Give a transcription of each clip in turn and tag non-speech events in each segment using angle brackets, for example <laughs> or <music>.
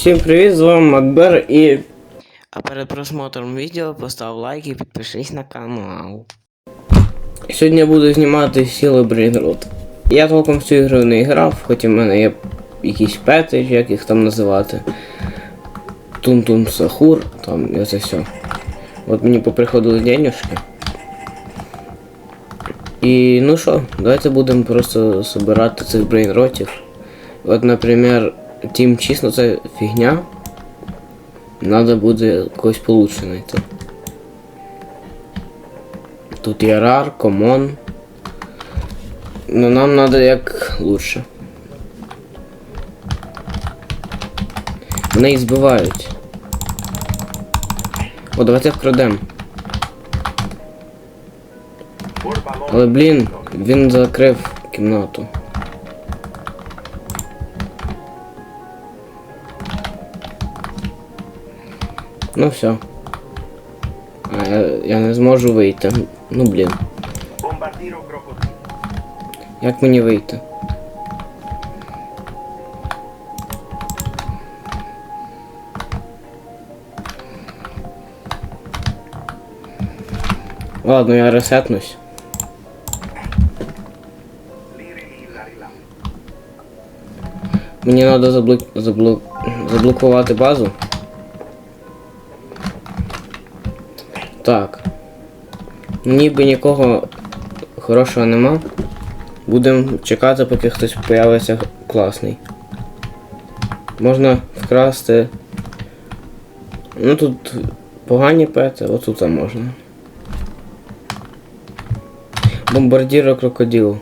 Всім привіт, з вами Макбер і. А перед просмотром відео постав лайк і підпишись на канал. Сьогодні я буду знімати сіли Брейнрот. Я толком в цю ігру не грав, хоч у мене є якісь пети, як їх там називати. Тун-тун Сахур, там і це все. От мені поприходили денюжки. І ну що, давайте будемо просто збирати цих брейнротів. От, наприклад, Тім чесно, це фігня. Надо буде когось получше знайти. Тут є рар, комон. Но нам надо як лучше. Мене і збивають. О, давайте вкрадем. Але блін, він закрив кімнату. Ну все. А, я, я не зможу вийти. Ну блін. Як мені вийти? Ладно, я ресетнусь. Мені треба заблок... заблок... заблокувати базу. Так. Ніби нікого хорошого нема. Будемо чекати, поки хтось появиться класний. Можна вкрасти. Ну тут погані пети, отут можна. Бомбардіро крокодил.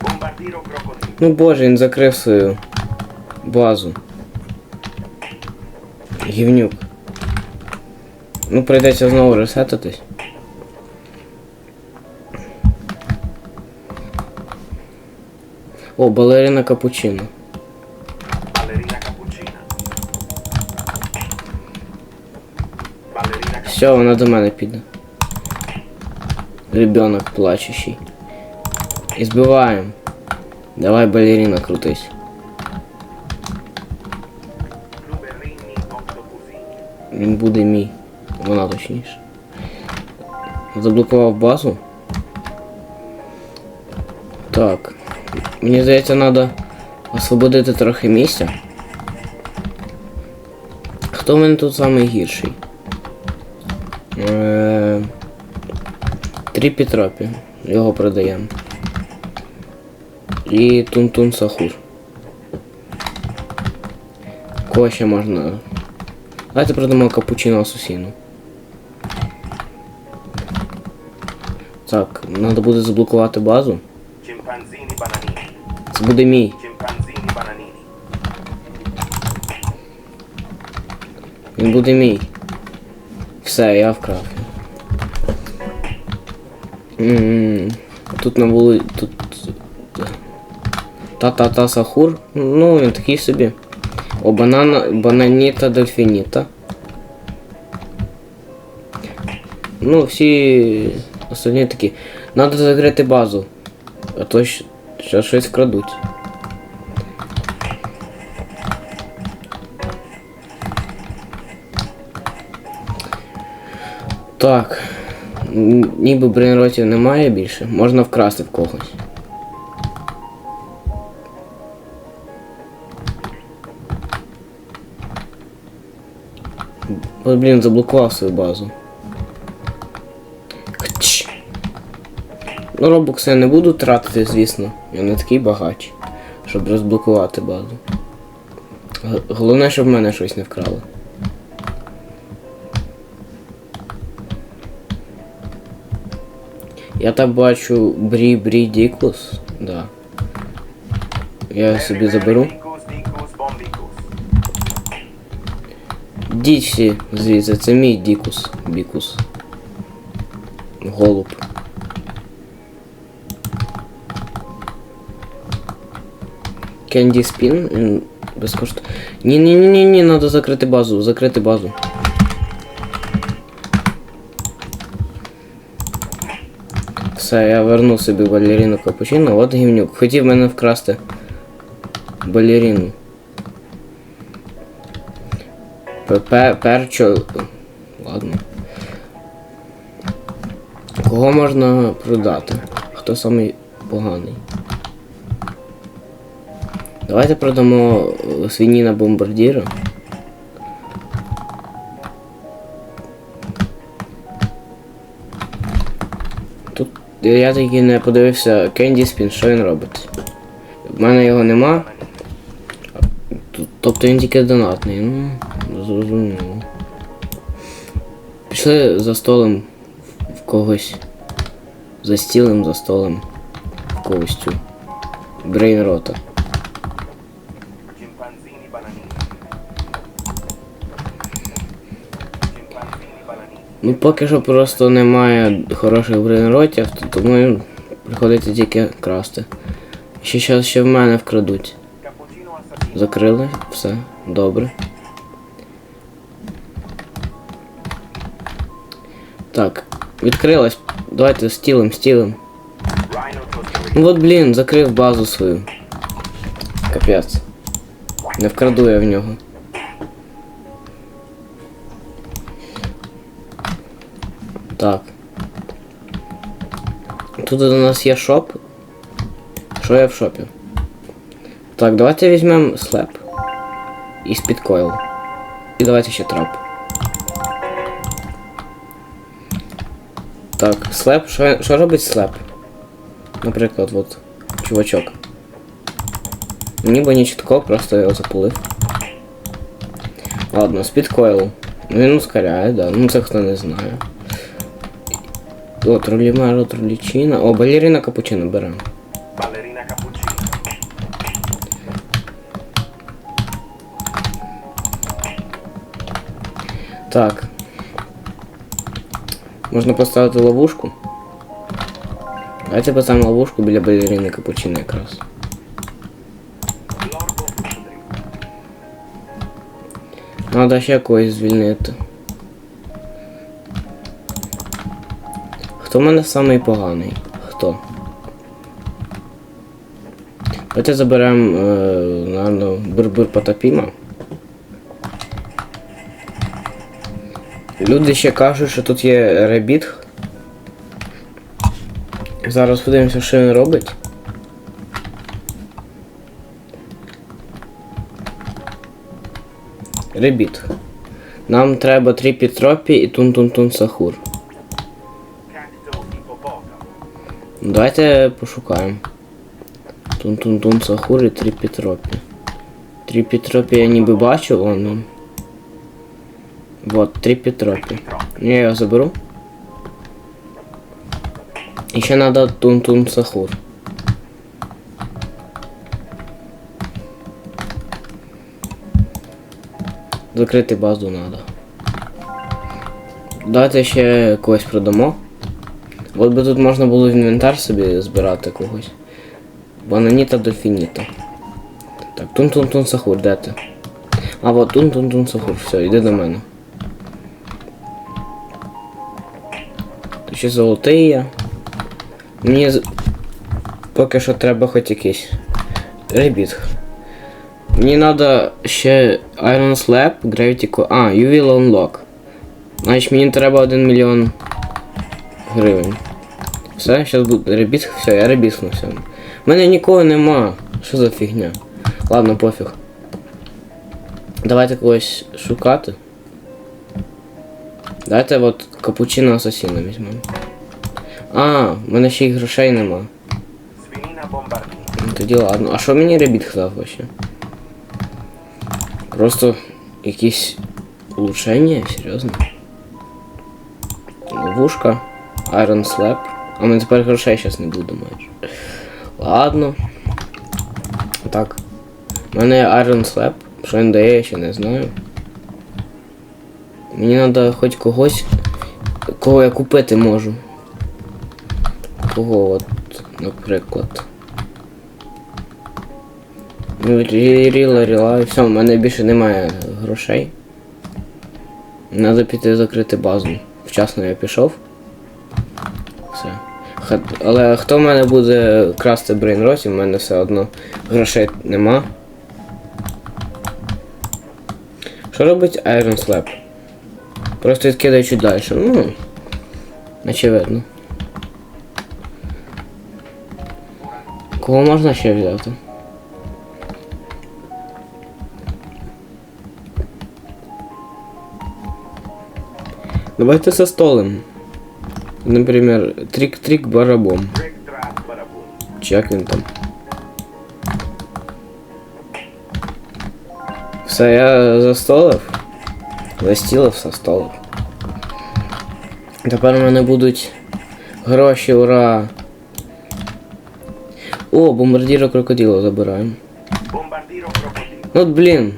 Bombardiro crocodilo. Ну боже, він закрив свою базу. Гівнюк. Ну, прийдеться знову ресетитись. О, балерина капучино. Cappuccina. Ballerina cappuccina. Все, вона до мене піде. Ребенок плачущий. І збиваємо. Давай, балерина, крутись. Він буде мій. Вона точніше. Заблокував базу. Так. Мені здається, треба освободити трохи місця. Хто в мене тут самий гірший? Е, Три Петропі. Його продаємо. І Тун-Тун Сахур. Кого ще можна? Давайте продамо капучино асусіну. Так, треба буде заблокувати базу. Chimpanzini bananini. Це буде мій. Chimpanzini bananini. Він буде мій. Все, я вкрав. М, Тут на вулиці. Тут. Та-та-та сахур. Ну, він такий собі. О, банана. Бананіта дельфініта. Ну, всі остальні такі. Надо закрити базу. А то щ- щас щось вкрадуть. Так. Ніби брейнротів немає більше. Можна вкрасти в когось. От, блін, заблокував свою базу. Ну, робокси я не буду тратити, звісно. Я не такий багач, щоб розблокувати базу. Головне, щоб в мене щось не вкрали. Я так бачу Брі Брі Дікус. Да. Я собі заберу. Всі звідси, це мій Дікус. Бікус. Голуб. Кенді Спін, безкоштовно. Ні, ні, треба закрити базу, закрити базу. Все, я верну собі балерину капучино, от гівнюк. Хотів мене вкрасти балерину. Пе- Перчо. Ладно. Кого можна продати? Хто самий поганий? Давайте продамо е, свиніна бомбардіра. Тут я таки не подивився Кенді Спін, що він робить. В мене його нема. Тобто він тільки донатний, ну, зрозуміло. Пішли за столом в когось. За стілем, за столом. В когось цю. Брейнрота. Chimpanzini Ну поки що просто немає хороших брейнротів, то тому приходиться тільки красти. Ще зараз ще в мене вкрадуть. Закрили, все, добре. Так, відкрилась. Давайте Costa Rica. Ну от блін, закрив базу свою. Капець. Не вкраду я в нього. Так. Тут у нас є шоп. Що є в шопі? Так, давайте візьмемо слеп. І спідкойл. І давайте ще трап. Так, слеп. Що, робить слеп? Наприклад, от чувачок. Ніби нічого такого, просто його запулив. Ладно, спідкойл. Він ускоряє, да. Ну це хто не знає. О, тролімеро, тролічина. О, балерина капучино беремо. Ballerina cappuccino. Так. Можна поставити ловушку. Давайте поставимо ловушку біля балерини капучино якраз. Lordo Fustri. Надо ще когось звільнити. Хто в мене самий поганий? Хто? Давайте заберемо, е, наверно, Бурбур Потапіма. Люди ще кажуть, що тут є ребіт. Зараз подивимося, що він робить. Ребіт. Нам треба три Пітропі і Тун-Тун-Тун Сахур. Давайте пошукаємо. Тун-Тун-Тун Сахур і три Пітропі. Три Пітропі я ніби бачу, вон он. Вот, три Пітропі. Я його заберу. І ще треба Тун-Тун Сахур. Закрити базу треба. Давайте ще когось продамо. От би тут можна було в інвентар собі збирати когось. Бананіта дольфініта. Так, тун-тун-тун сахур, де ти? А от тун-тун-тун сахур, все, йди до мене. Тут ще золотий є. Мені поки що треба хоч якийсь. Ребіт. Мені треба ще Iron Slab, Gravity Co... А, will unlock. Значить мені треба 1 мільйон гривень. Все, зараз буде ребіт, все, я ребіснувся. У мене нікого нема. Що за фігня? Ладно, пофіг. Давайте когось шукати. Давайте от капучино асасіна візьмемо. А, в мене ще й грошей нема. Ну, Тоді ладно. А що мені ребіт сказав вообще? Просто якісь улучшення? Серйозно? Ловушка. Iron Slab. А мене тепер грошей зараз не буде майже. Ладно. Так. У мене є Iron Slab. Що він дає, я ще не знаю. Мені треба хоч когось, кого я купити можу. Кого от, наприклад. Ну, ріла, ріла, і все, в мене більше немає грошей. Надо піти закрити базу. Вчасно я пішов. Все. Але хто в мене буде красти брейнроті, в мене все одно грошей нема. Що робить Iron Slab? Просто відкидає чуть далі. Ну. Очевидно. Кого можна ще взяти? Давайте со столом. Например, трик-трик барабом. Trick Track Baraboo. Чи як він там? Все, я застолив. Застілив со столив. Тепер у мене будуть гроші, ура! О, бомбардіра крокодила забираємо. Bombardiro Crocodilo. Ну от блін.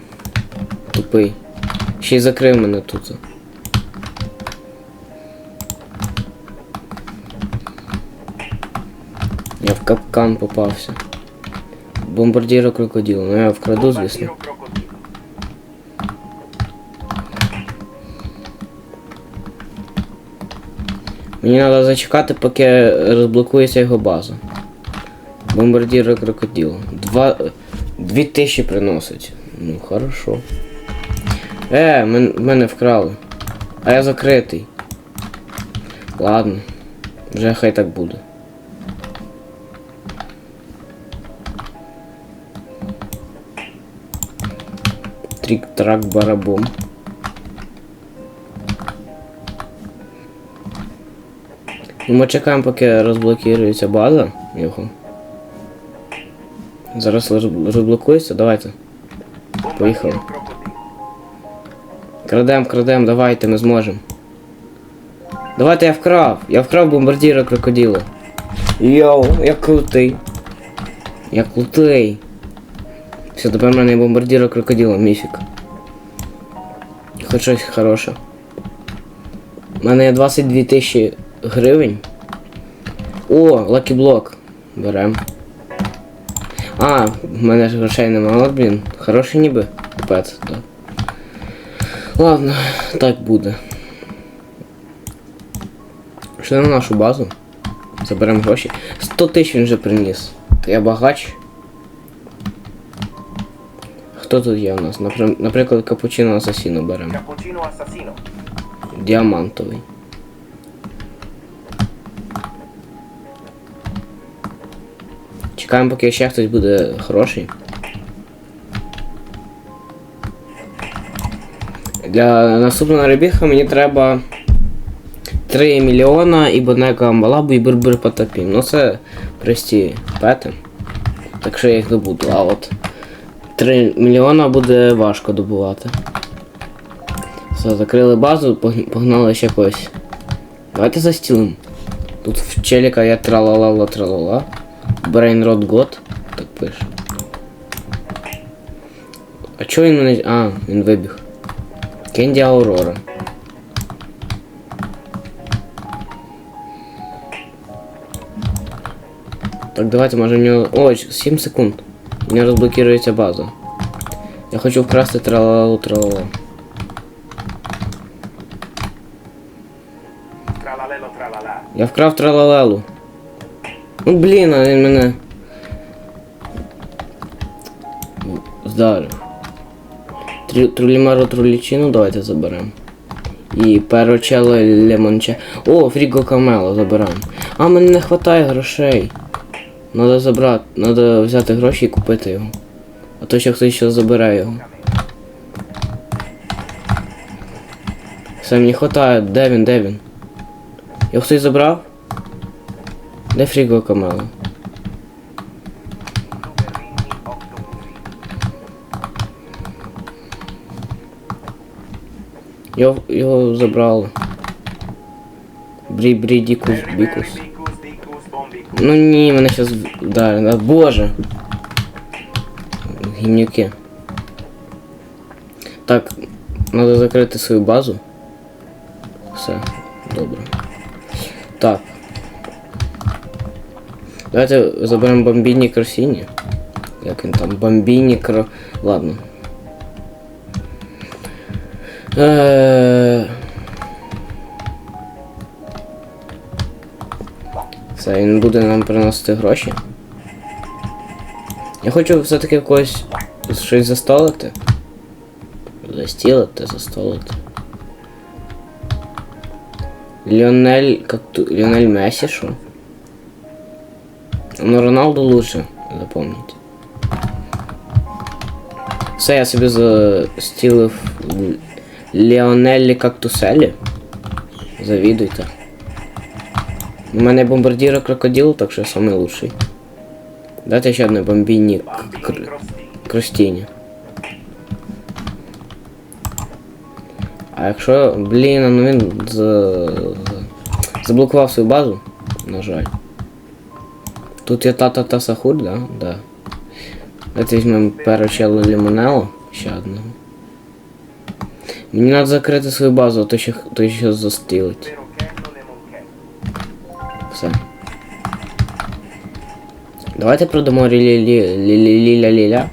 Тупий. Ще й закрив мене тут. Я в капкан попався. Бомбардіра крокодила. Ну я вкраду, звісно. Мені треба зачекати, поки розблокується його база. Бомбардіра крокодила. Два. Дві тисячі приносить. Ну, хорошо. Е, мен, мене вкрали. А я закритий. Ладно. Вже хай так буде. Трік-трак барабом. Ну, Ми чекаємо, поки розблокується база його. Зараз роз- розблокується, давайте. Поїхали. Крадем, крадем, давайте, ми зможемо. Давайте я вкрав. Я вкрав бомбардіра крокодила. Йоу, я крутий. Я крутий. Все, мене є бомбардіра крокодила, міфік. Хоч щось хороше. У мене є 22 тисячі гривень. О, лакіблок. Берем. А, в мене ж грошей немає, от, блін. Хороший ніби. Капець, так. Ладно, так буде. Що на нашу базу? Заберемо гроші. 100 тисяч він вже приніс. Я багач. Хто тут є у нас? Наприклад, капучино асасіно беремо. Діамантовий. Чекаємо, поки ще хтось буде хороший. Для наступного ребіга мені треба 3 мільйона і Бонека Амбалабу і Бурбур Потапім. Ну це прості пети. Так що я їх добуду. А от 3 мільйона буде важко добувати. Все, закрили базу, погнали ще когось. Давайте застілим. Тут в челіка є тралалала тралала. Brainrot God. Так пише. А чого він мене. А, він вибіг. Кенді Аурора. Так, давайте, може в нього. Ой, 7 секунд. У нього розблокирується база. Я хочу вкрасти тралалу tralala. Я вкрав тралалелу. Ну блін, а він мене. Здарив. Трулімару трулічину давайте заберемо. І перочело лемонче. О, фріго камело забираємо. А мені не вистачає грошей. Надо забрати, надо взяти гроші і купити його. А то ще хтось ще забере його. Все, мені хватає. Де він, де він? Його хтось забрав? Де фріго камело? Його, його забрали. Брі Ну ні, мене щас вдарили. Боже. Гімнюки. Так, треба закрити свою базу. Все, добре. Так. Давайте заберемо бомбійні кросіні. Як він там? Бомбійні кро... Ладно. Е... він буде нам приносити гроші. Я хочу все-таки когось щось застолити. Застілити, застолити. Ліонель, как ту, Ліонель Мессі, що? Ну, Роналду лучше, запомните. Все, я собі застілив Л- Ліонеллі Кактуселі. Завідуйте. У мене бомбардіра крокодил, так що самий лучший. Дайте ще одне бомбійні кр... кростіння. А якщо, блін, ну він за... заблокував свою базу, на жаль. Тут є та-та-та Сахур, да? Да. Давайте візьмемо перечело лімонело, ще одного. Мені треба закрити свою базу, а то ще, то ще застілить. Все. Давайте продамо ліля-ліля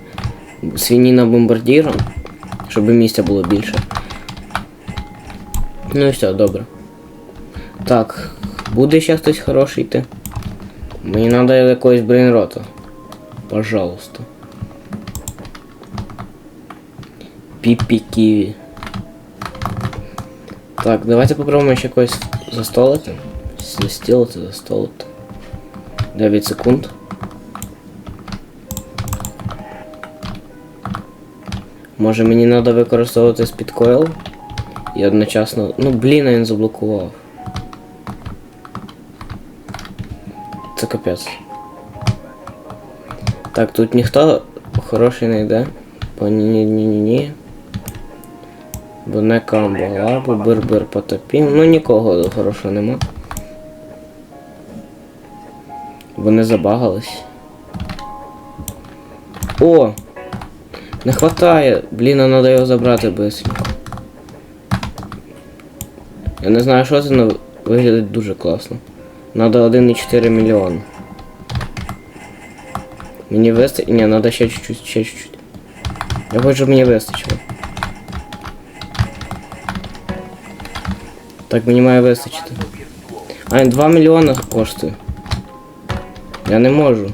свиніна бомбардіром, щоб місця було більше. Ну і все, добре. Так, буде ще хтось хороший йти. Мені треба якогось брейнрота. Пожалуйста. Піпі Ківі. Так, давайте попробуємо ще когось застолити. Застілити, застолити. 9 секунд. Може мені треба використовувати спідкойл? І одночасно. Ну блін, він заблокував. Це капець. Так, тут ніхто хороший не йде. По ні-ні-ні-ні. Бо не камбала, бо бир-бир потопім. Ну нікого хорошого нема. Вони забагались. О! Не хватає! Блін, а треба його забрати бисенько. Я не знаю, що це, але виглядить дуже класно. Надо 1,4 мільйон. Мені вистачить. Ні, треба ще чуть-чуть, ще чуть-чуть. Я хочу, щоб мені вистачило. Так, мені має вистачити. А, 2 мільйони коштує. Я не можу.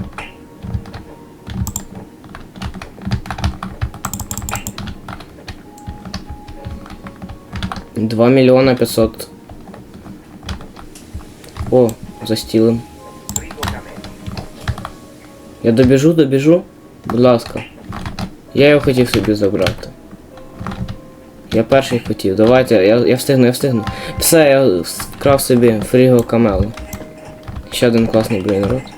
Два мільйона п'ятсот. О. Frigo Camelo. Я добіжу, добіжу. Будь ласка. Я його хотів собі забрати. Я перший хотів. Давайте, я, я встигну, я встигну. Все, я вкрав собі фріго камелу. Ще один класний. Так.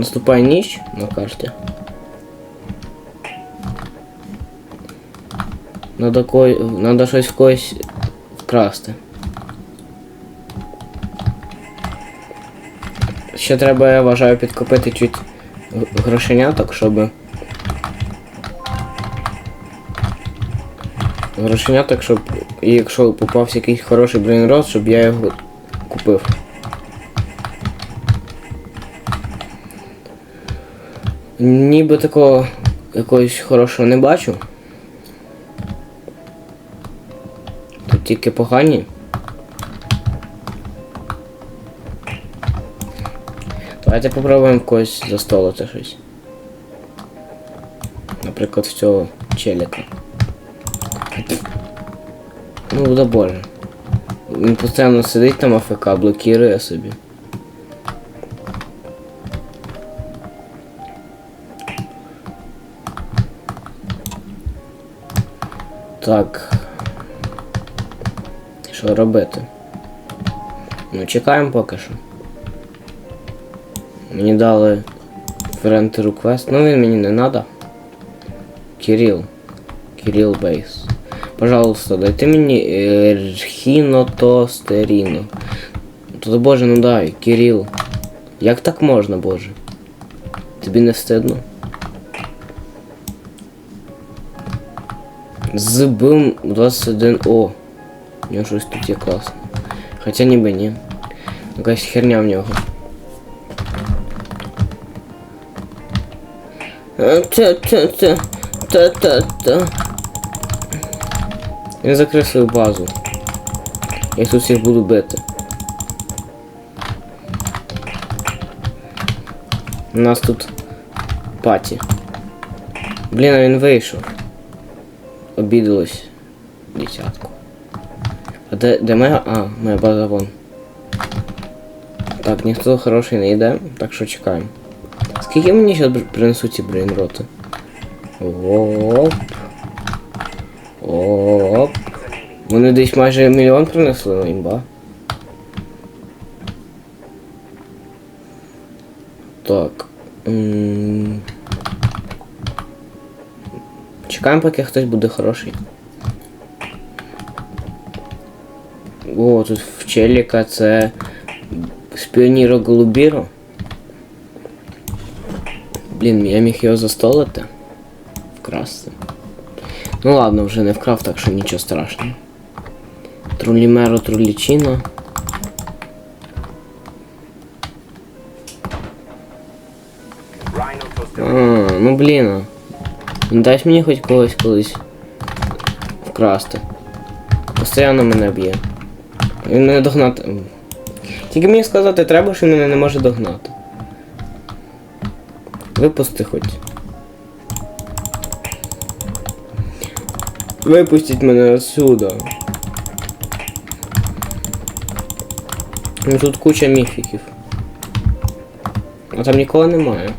Наступає ніч на карті. Надо, ко... Надо щось в когось вкрасти. Ще треба, я вважаю, підкопити чуть грошеняток, щоб. Грошеняток, щоб. І якщо попався якийсь хороший брейнрот, щоб я його купив. Ніби такого якогось хорошого не бачу. Тут тільки погані. Давайте попробуємо когось застолити щось. Наприклад, в цього челіка. Ну да боже. Він постійно сидить там АФК, блокує собі. Так. Що робити? Ну, чекаємо поки що. Мені дали friend request. Ну він мені не надо. Кирил. Кирил Бейс. Пожалуйста, дайте мені е, хінотостеріно. То боже, ну дай, Кирил. Як так можна, боже? Тобі не Збим 21 О. У нього щось тут є класно. Хоча ніби ні. Якась херня в нього. Та-та-та. Я закрив свою базу. Я тут всіх буду бити. У нас тут Паті. Блін, а він вийшов. Обідалось. Десятку. А де, де моя. А, моя база вон. Так, ніхто хороший не йде, так що чекаємо. Скільки мені зараз принесуть ці брейнроти? Оп. Оп. Вони десь майже мільйон принесли, ну, імба. Так. м. Чекаємо, поки хтось буде хороший. О, тут в челіка це Спіоніро Голубіро. Блін, я міг його застолити. Вкрасти. Ну ладно, вже не вкрав, так що нічого страшного. Трулімеро Трулічіно. А, ну блін. Ну дай мені хоч когось колись вкрасти. Постоянно мене б'є. Він мене догнати. Тільки мені сказати треба, що він мене не може догнати. Випусти хоч. Випустіть мене отсюда. Ну тут куча міфіків. А там нікого немає.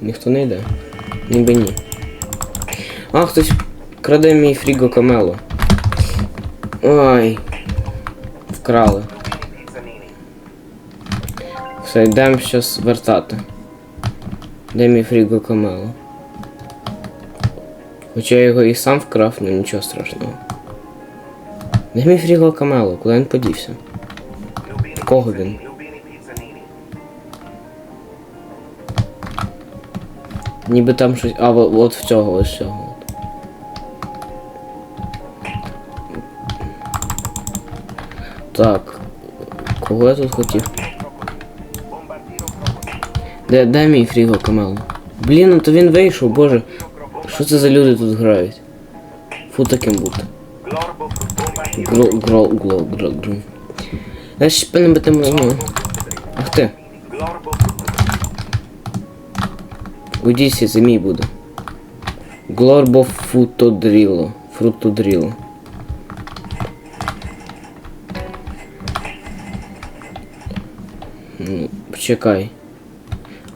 Ніхто не йде. Ніби ні. А, хтось краде мій фріго камело. Ой. Вкрали. Все, йдемо щас вертати. Де мій фріго камело? Хоча я його і сам вкрав, ну нічого страшного. Де мій фріго камело? Куди він подівся? Кого він? Ніби там щось. А, от, в цього, ось цього. Так. Кого я тут хотів? Де, де мій фріго камело? Блін, ну то він вийшов, боже. Що це за люди тут грають? Фу таким бути. Гро, гро, гло, гро, гро. Я ж певно би тим. ну. Ах ти. Уйдіть, це мій буде. Глорбо футодріло. Фрутодріло. Почекай.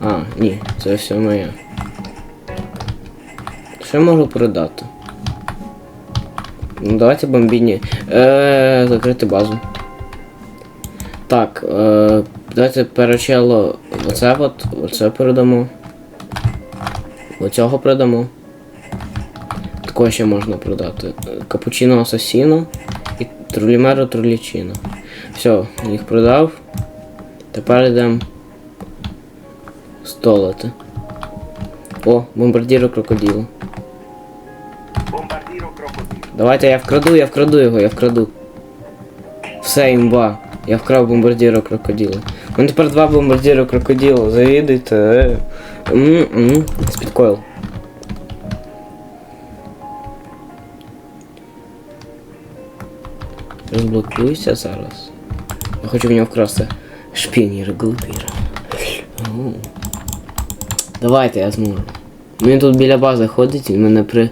А, ні, це все моє. Що можу продати? Ну, давайте бомбіні. Е, закрити базу. Так, е, давайте перечело оце от, оце передамо. Оцього продамо. Такого ще можна продати. Капучино Асасіно і Трулімеро Трулічино. Все, їх продав. Тепер йдемо столити. О, бомбардіро крокодилу. Bombardiro Crocodile. Давайте я вкраду, я вкраду його, я вкраду. Все, імба. Я вкрав бомбардіро крокодилу. У мене тепер два бомбардіро крокодилу. Завідуйте. Е. М-м. Спідкойл. Розблокуйся зараз. Я хочу в нього вкрасти шпінір глупір. Давайте я зможу. Він тут біля бази ходить, він мене при.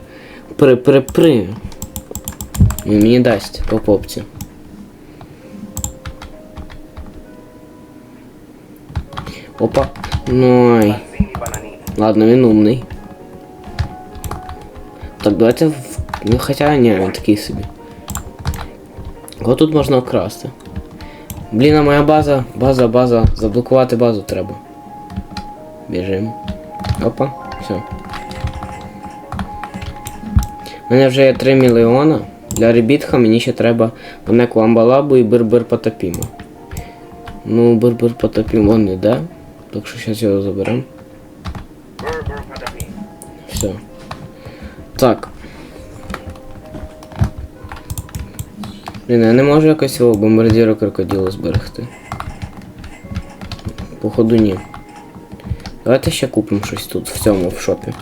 при при при. Він мені дасть по попці. Опа. Bananini. Ладно, він умний. Так, давайте в... Ну хоча ні, він такий собі. Кого тут можна вкрасти? Блін, а моя база, база, база. Заблокувати базу треба. Біжим. Опа, все. У мене вже є 3 мільйона. Для ребітха мені ще треба Панеку Амбалабу і Бир-Бир Потопімо. Ну, Бир-Бир Потопімо не йде. Так що зараз його заберемо. Все. Так. Блін, я не можу якось його бомбардіра крокодилу зберегти. Походу ні. Давайте ще купимо щось тут, в цьому, в шопі.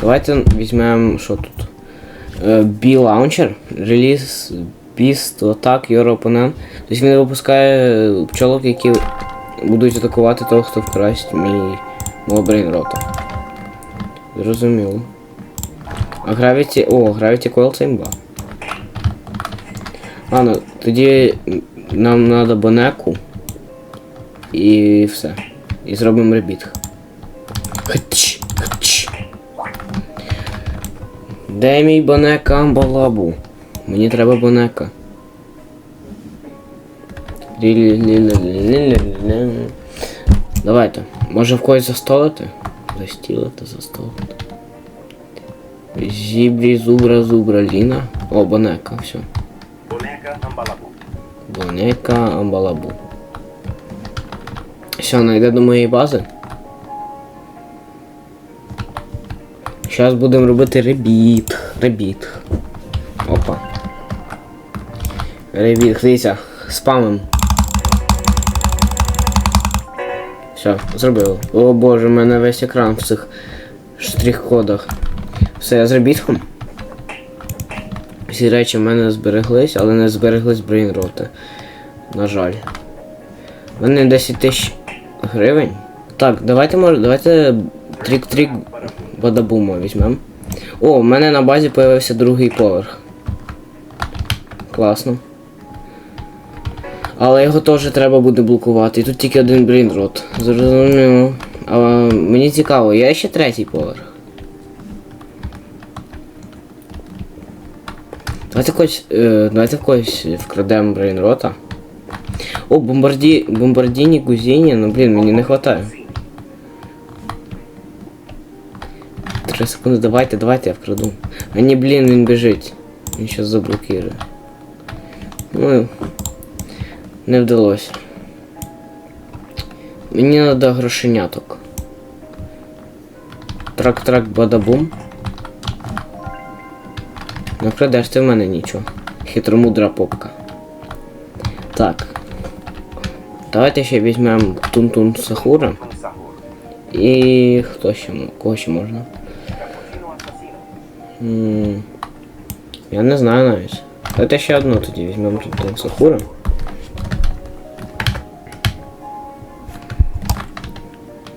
Давайте візьмемо, що тут? Е, B-Launcher. Release Beast to attack your opponent. Тобто він випускає пчолок, які будуть атакувати того, хто вкрасть мій Мого брейнрота. Зрозуміло. А Gravity... О, Gravity Coil це імба. Ладно, тоді нам треба бонеку. І все. І зробимо ребіт. Де мій бонека амбалабу? Мені треба бонека. Давайте. Може в когось застолити? Застілити, застолити. Зібрі, зубра, зубра, ліна. О, бонека, все. Boneca Ambalabu. Бонека, амбалабу. Все, найде до моєї бази. Зараз будемо робити ребіт. Ребіт. Опа. Ребіт, дивіться, спамим. Все, зробив. О боже, в мене весь екран в цих штрих-кодах. Все, я з ребітком. Всі речі в мене збереглись, але не збереглись брейнроти. На жаль. У мене 10 тисяч гривень. Так, давайте може, давайте трік-трік бадабума візьмемо. О, у мене на базі появився другий поверх. Класно. Але його теж треба буде блокувати. І тут тільки один брейнрот. Зрозуміло. А мені цікаво, є ще третій поверх. Давайте когось, е, давайте в когось вкрадемо брейнрота. О, бомбарді, бомбардіні, гузіні, ну блін, мені не хватає. Три секунди, давайте, давайте я вкраду. А ні, блін, він біжить. Він щас заблокує. Ну, не вдалося. Мені треба грошеняток. Трак-трак бадабум. Не крадеш ти в мене нічого. Хитромудра попка. Так. Давайте ще візьмемо Тун-Тун Сахура. Con Sahur. І хто ще? м- Кого ще можна? Cappuccino Assassino. М, Я не знаю навіть. Давайте ще одну тоді візьмемо Тун-Тун Сахура.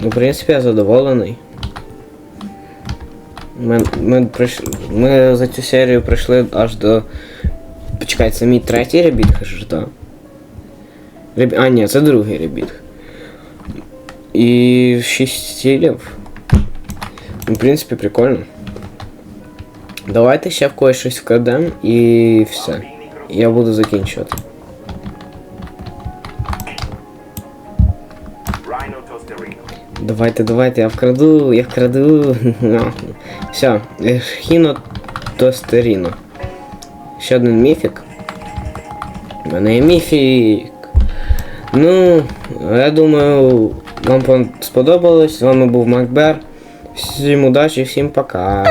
Ну, в принципі, я задоволений. Ми, ми, прийшли, ми за цю серію прийшли аж до. Почекай, це мій третій ребіт, кажеш, так? Реб... А, ні, це другий ребіт. І 6 стилів. Ну, в принципі, прикольно. Давайте ще в когось щось вкрадемо і все. Я буду закінчувати. Давайте, давайте, я вкраду, я вкраду. <laughs> Все, хіно тостеріно. Ще один міфік. У мене є міфік. Ну, я думаю, вам сподобалось. З вами був Макбер. Всім удачі, всім пока.